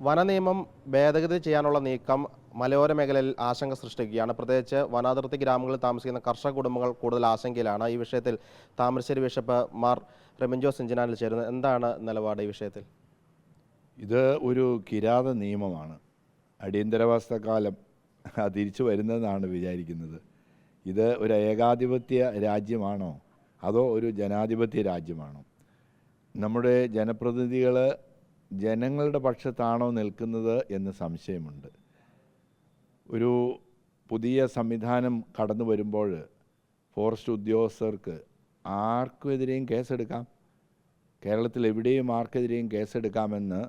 വനനിയമം ഭേദഗതി ചെയ്യാനുള്ള നീക്കം മലയോര മേഖലയിൽ ആശങ്ക സൃഷ്ടിക്കുകയാണ്. പ്രത്യേകിച്ച് വനാതിർത്തി ഗ്രാമങ്ങളിൽ താമസിക്കുന്ന കർഷക കുടുംബങ്ങൾ കൂടുതൽ ആശങ്കയിലാണ്. ഈ വിഷയത്തിൽ താമരശ്ശേരി ബിഷപ്പ് മാർ റെമിൻജോ സിഞ്ചനാനിൽ ചേരുന്നത് എന്താണ് നിലപാട് ഈ വിഷയത്തിൽ? ഇത് ഒരു കിരാത നിയമമാണ്. അടിയന്തരാവസ്ഥക്കാലം തിരിച്ചു വരുന്നതെന്നാണ് വിചാരിക്കുന്നത്. ഇത് ഒരു ഏകാധിപത്യ രാജ്യമാണോ? അതോ ഒരു ജനാധിപത്യ രാജ്യമാണോ? നമ്മുടെ ജനപ്രതിനിധികൾ ജനങ്ങളുടെ പക്ഷത്താണോ നിൽക്കുന്നത് എന്ന് സംശയമുണ്ട്. ഒരു പുതിയ സംവിധാനം കടന്നു വരുമ്പോൾ ഫോറസ്റ്റ് ഉദ്യോഗസ്ഥർക്ക് ആർക്കുമെതിരെയും കേസെടുക്കാം. കേരളത്തിൽ എവിടെയും ആർക്കെതിരെയും കേസെടുക്കാമെന്ന്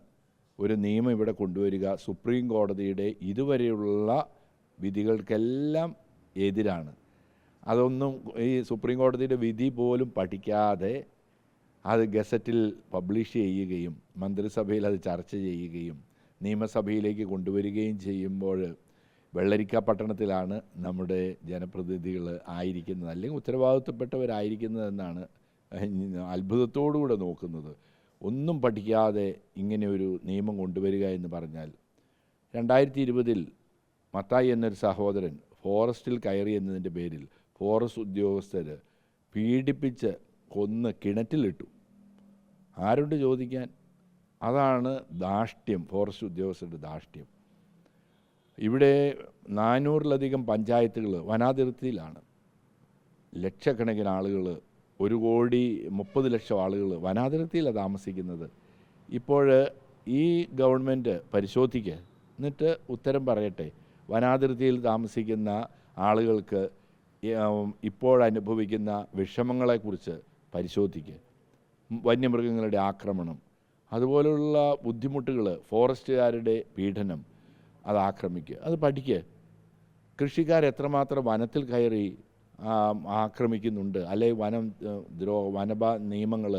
ഒരു നിയമം ഇവിടെ കൊണ്ടുവരിക സുപ്രീം കോടതിയുടെ ഇതുവരെയുള്ള വിധികൾക്കെല്ലാം എതിരാണ്. അതൊന്നും ഈ സുപ്രീം കോടതിയുടെ വിധി പോലും പഠിക്കാതെ അത് ഗസറ്റിൽ പബ്ലിഷ് ചെയ്യുകയും മന്ത്രിസഭയിൽ അത് ചർച്ച ചെയ്യുകയും നിയമസഭയിലേക്ക് കൊണ്ടുവരികയും ചെയ്യുമ്പോൾ വെള്ളരിക്ക പട്ടണത്തിലാണ് നമ്മുടെ ജനപ്രതിനിധികൾ ആയിരിക്കുന്നത് അല്ലെങ്കിൽ ഉത്തരവാദിത്വപ്പെട്ടവരായിരിക്കുന്നതെന്നാണ് അത്ഭുതത്തോടുകൂടെ നോക്കുന്നത്. ഒന്നും പഠിക്കാതെ ഇങ്ങനെ ഒരു നിയമം കൊണ്ടുവരിക എന്ന് പറഞ്ഞാൽ രണ്ടായിരത്തി ഇരുപതിൽ മത്തായി എന്നൊരു സഹോദരൻ ഫോറസ്റ്റിൽ കയറി എന്നതിന്റെ പേരിൽ ഫോറസ്റ്റ് ഉദ്യോഗസ്ഥർ പീഡിപ്പിച്ച് കൊന്ന് കിണറ്റിലിട്ടു. ആരോട് ചോദിക്കാൻ? അതാണ് ധാഷ്ട്യം ഫോറസ്റ്റ് ഉദ്യോഗസ്ഥരുടെ ധാഷ്ട്യം ഇവിടെ നാനൂറിലധികം പഞ്ചായത്തുകൾ വനാതിർത്തിയിലാണ്. ലക്ഷക്കണക്കിന് ആളുകൾ ഒരു കോടി മുപ്പത് ലക്ഷം ആളുകൾ വനാതിർത്തിയിലാണ് താമസിക്കുന്നത്. ഇപ്പോൾ ഈ ഗവൺമെന്റ് പരിശോധിക്കുക എന്നിട്ട് ഉത്തരം പറയട്ടെ. വനാതിർത്തിയിൽ താമസിക്കുന്ന ആളുകൾക്ക് ഇപ്പോഴനുഭവിക്കുന്ന വിഷമങ്ങളെക്കുറിച്ച് പരിശോധിക്കുക വന്യമൃഗങ്ങളുടെ ആക്രമണം അതുപോലുള്ള ബുദ്ധിമുട്ടുകൾ ഫോറസ്റ്റുകാരുടെ പീഡനം അത് ആക്രമിക്കുക അത് പഠിക്കുക കൃഷിക്കാർ എത്രമാത്രം വനത്തിൽ കയറി ആക്രമിക്കുന്നുണ്ട് അല്ലെ വനം ദ്രോ വനബ നിയമങ്ങൾ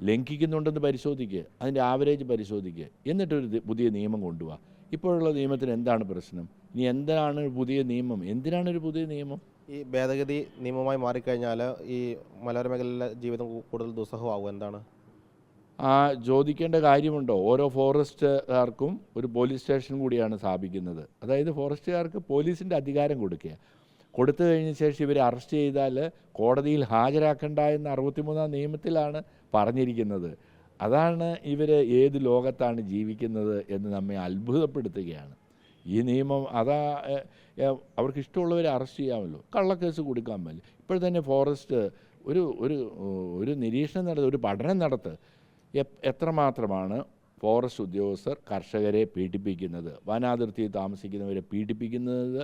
ലംഘിക്കുന്നുണ്ടെന്ന് പരിശോധിക്കുക അതിന്റെ ആവറേജ് പരിശോധിക്കുക എന്നിട്ടൊരു പുതിയ നിയമം കൊണ്ടുപോവുക ഇപ്പോഴുള്ള നിയമത്തിന് എന്താണ് പ്രശ്നം? ഇനി എന്താണ് പുതിയ നിയമം? എന്തിനാണ് ഒരു പുതിയ നിയമം? ഈ ഭേദഗതി നിയമമായി മാറിക്കഴിഞ്ഞാൽ ഈ മലയോര മേഖലയിലെ ജീവിതം കൂടുതൽ ദുസ്സഹമാകും എന്താണ്? ആ ചോദിക്കേണ്ട കാര്യമുണ്ടോ? ഓരോ ഫോറസ്റ്റുകാർക്കും ഒരു പോലീസ് സ്റ്റേഷൻ കൂടിയാണ് സ്ഥാപിക്കുന്നത്. അതായത് ഫോറസ്റ്റുകാർക്ക് പോലീസിന്റെ അധികാരം കൊടുക്കുക. കൊടുത്തു കഴിഞ്ഞ ശേഷം ഇവരെ അറസ്റ്റ് ചെയ്താൽ കോടതിയിൽ ഹാജരാക്കണ്ട എന്ന അറുപത്തിമൂന്നാം നിയമത്തിലാണ് പറഞ്ഞിരിക്കുന്നത്. അതാണ് ഇവർ ഏത് ലോകത്താണ് ജീവിക്കുന്നത് എന്ന് നമ്മെ അത്ഭുതപ്പെടുത്തുകയാണ്. ഈ നിയമം അതാ അവർക്ക് ഇഷ്ടമുള്ളവരെ അറസ്റ്റ് ചെയ്യാമല്ലോ. കള്ളക്കേസ് കൊടുക്കാൻ പറ്റില്ല ഇപ്പോൾ തന്നെ ഫോറസ്റ്റ് ഒരു ഒരു ഒരു നിരീക്ഷണം നടത്ത ഒരു പഠനം നടത്ത്. എത്രമാത്രമാണ് ഫോറസ്റ്റ് ഉദ്യോഗസ്ഥർ കർഷകരെ പീഡിപ്പിക്കുന്നത് വനാതിർത്തിയിൽ താമസിക്കുന്നവരെ പീഡിപ്പിക്കുന്നത്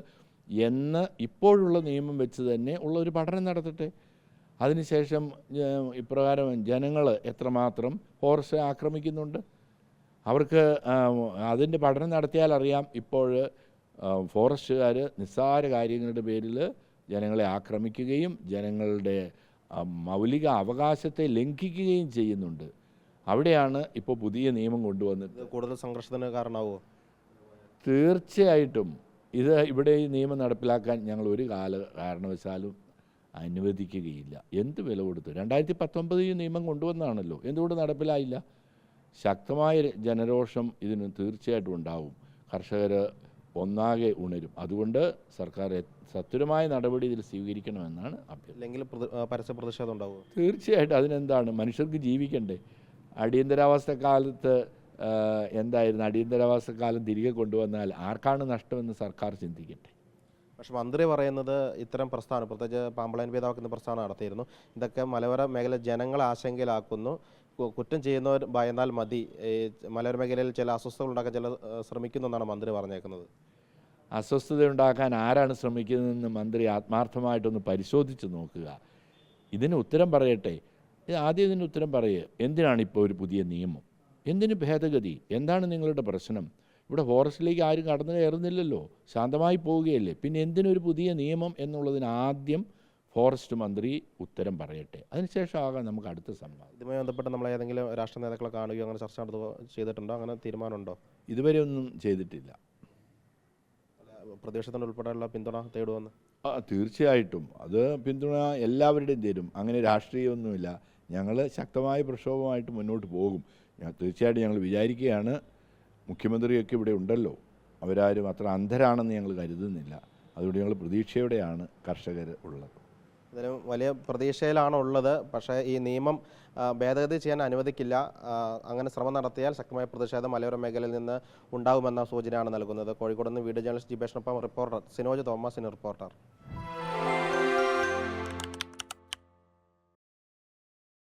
എന്ന് ഇപ്പോഴുള്ള നിയമം വെച്ച് തന്നെ ഉള്ള ഒരു പഠനം നടത്തട്ടെ. അതിനുശേഷം ഇപ്രകാരം ജനങ്ങൾ എത്രമാത്രം ഫോറസ്റ്റ് ആക്രമിക്കുന്നുണ്ട്? അവർക്ക് അതിന്റെ പഠനം നടത്തിയാൽ അറിയാം. ഇപ്പോൾ ഫോറസ്റ്റുകാർ നിസ്സാര കാര്യങ്ങളുടെ പേരിൽ ജനങ്ങളെ ആക്രമിക്കുകയും ജനങ്ങളുടെ മൗലിക അവകാശത്തെ ലംഘിക്കുകയും ചെയ്യുന്നുണ്ട്. അവിടെയാണ് ഇപ്പോൾ പുതിയ നിയമം കൊണ്ടുവന്നത്. കൂടുതൽ സംഘർഷത്തിന് കാരണമാവോ തീർച്ചയായിട്ടും. ഇത് ഇവിടെ ഈ നിയമം നടപ്പിലാക്കാൻ ഞങ്ങൾ ഒരു കാല കാരണവശാലും അനുവദിക്കുകയില്ല. എന്ത് വില കൊടുത്തു? രണ്ടായിരത്തി പത്തൊമ്പത് ഈ നിയമം കൊണ്ടുവന്നാണല്ലോ എന്തുകൊണ്ട് നടപ്പിലായില്ല? ശക്തമായ ജനരോഷം ഇതിന് തീർച്ചയായിട്ടും ഉണ്ടാവും. കർഷകർ ഒന്നാകെ ഉണരും. അതുകൊണ്ട് സർക്കാർ സത്വരമായ നടപടി ഇതിൽ സ്വീകരിക്കണമെന്നാണ് അഭ്യർത്ഥന. പരസ്യ പ്രതിഷേധം ഉണ്ടാവുമോ? തീർച്ചയായിട്ടും അതിനെന്താണ്? മനുഷ്യർക്ക് ജീവിക്കണ്ടേ? അടിയന്തരാവസ്ഥ കാലത്ത് എന്തായിരുന്നു? അടിയന്തരാവസ്ഥ കാലം തിരികെ കൊണ്ടുവന്നാൽ ആർക്കാണ് നഷ്ടമെന്ന് സർക്കാർ ചിന്തിക്കട്ടെ? പക്ഷെ മന്ത്രി പറയുന്നത് ഇത്തരം പ്രസ്ഥാനം പ്രത്യേകിച്ച് പാമ്പളയൻ പേതാവ് പ്രസ്ഥാനം നടത്തിയിരുന്നു. ഇതൊക്കെ മലയോര മേഖല ജനങ്ങളെ ആശങ്കയിലാക്കുന്നു. കുറ്റം ചെയ്യുന്നവർ ഭയന്നാൽ മതി. മലയോര മേഖലയിൽ ചില അസ്വസ്ഥതകൾ ഉണ്ടാക്കാൻ ചില ശ്രമിക്കുന്നു എന്നാണ് മന്ത്രി പറഞ്ഞേക്കുന്നത്. അസ്വസ്ഥത ഉണ്ടാക്കാൻ ആരാണ് ശ്രമിക്കുന്നതെന്ന് മന്ത്രി ആത്മാർത്ഥമായിട്ടൊന്ന് പരിശോധിച്ച് നോക്കുക. ഇതിന് ഉത്തരം പറയട്ടെ. ആദ്യം ഇതിന് ഉത്തരം പറയുക എന്തിനാണ് ഇപ്പോൾ ഒരു പുതിയ നിയമം? എന്തിന് ഭേദഗതി? എന്താണ് നിങ്ങളുടെ പ്രശ്നം? ഇവിടെ ഫോറസ്റ്റിലേക്ക് ആരും കടന്നു കയറുന്നില്ലല്ലോ. ശാന്തമായി പോവുകയല്ലേ. പിന്നെ എന്തിനൊരു പുതിയ നിയമം എന്നുള്ളതിന് ആദ്യം ഫോറസ്റ്റ് മന്ത്രി ഉത്തരം പറയട്ടെ. അതിനുശേഷം ആകാം നമുക്ക് അടുത്ത സംവാദം ഇതുമായി ബന്ധപ്പെട്ട് നമ്മൾ ഏതെങ്കിലും രാഷ്ട്രീയ നേതാക്കളെ കാണുകയോ അങ്ങനെ ചർച്ച നടത്തുകയോ ചെയ്തിട്ടുണ്ടോ? അങ്ങനെ തീരുമാനമുണ്ടോ? ഇതുവരെ ഒന്നും ചെയ്തിട്ടില്ല. പ്രദേശത്തിന്റെ ഉൾപ്പെടെയുള്ള പിന്തുണ തേടുമെന്ന് ആ തീർച്ചയായിട്ടും. അത് പിന്തുണ എല്ലാവരുടെയും തരും അങ്ങനെ രാഷ്ട്രീയമൊന്നുമില്ല. ഞങ്ങൾ ശക്തമായ പ്രക്ഷോഭമായിട്ട് മുന്നോട്ട് പോകും. ഞാൻ തീർച്ചയായിട്ടും ഞങ്ങൾ വിചാരിക്കുകയാണ് മുഖ്യമന്ത്രിയൊക്കെ ഇവിടെ ഉണ്ടല്ലോ. അവരാരും അത്ര അന്ധരാണെന്ന് ഞങ്ങൾ കരുതുന്നില്ല. അതുകൊണ്ട് ഞങ്ങൾ പ്രതീക്ഷയോടെയാണ് കർഷകർ ഉള്ളത്. ഇതിലും വലിയ പ്രതീക്ഷയിലാണ് ഉള്ളത്. പക്ഷേ ഈ നിയമം ഭേദഗതി ചെയ്യാൻ അനുവദിക്കില്ല. അങ്ങനെ ശ്രമം നടത്തിയാൽ ശക്തമായ പ്രതിഷേധം മലയോര മേഖലയിൽ നിന്ന് ഉണ്ടാകുമെന്ന സൂചനയാണ് നൽകുന്നത്. കോഴിക്കോട് നിന്ന് വീഡിയോ ജേർണലിസ്റ്റ് ജിബേഷിനൊപ്പം റിപ്പോർട്ടർ സിനോജ് തോമസിന് റിപ്പോർട്ടർ.